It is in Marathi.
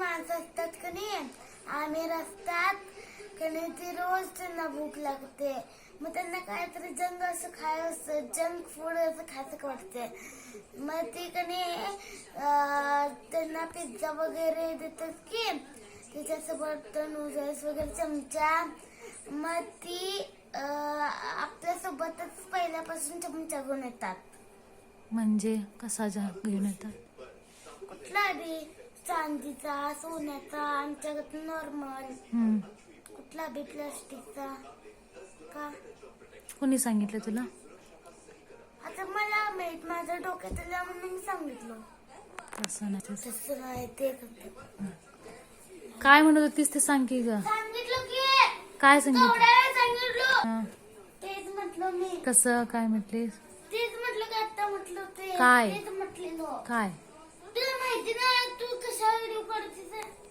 माणसं असतात का नाही? आम्ही रस्त्यात का नाही ते रोज त्यांना भूक लागते. मग त्यांना काहीतरी जंक असं खायचं जंक फूड असं खायचं वाटते मग ते का नाही त्यांना पिझ्झा वगैरे देतात की त्याच्यासोबत नूडल्स वगैरे चमचा. मग ती आपल्यासोबतच पहिल्यापासून चमचा घेऊन येतात. म्हणजे कसा जा घेऊन येतात? चांदीचा सोन्याचा आमच्याकडे नॉर्मल हम्म. कुठला बी प्लास्टिकचा. का? कोणी सांगितलं तुला? आता मला माहीत माझ्या डोक्यात आलं म्हणून मी सांगितलं. तसं नाही. तसं. तसं नाही ते करते. काय म्हणत होतीस ते सांग की ग. सांगितलं की. काय सांगितलं? थोड्या वेळ सांगितलं. हा. तेच म्हटलं मी. कसं? काय म्हटलीस? तेच म्हटलं का आता म्हटलं ते. काय? तेच म्हटलेलं. काय? तुला तू कशा व्हिडिओ काढतेस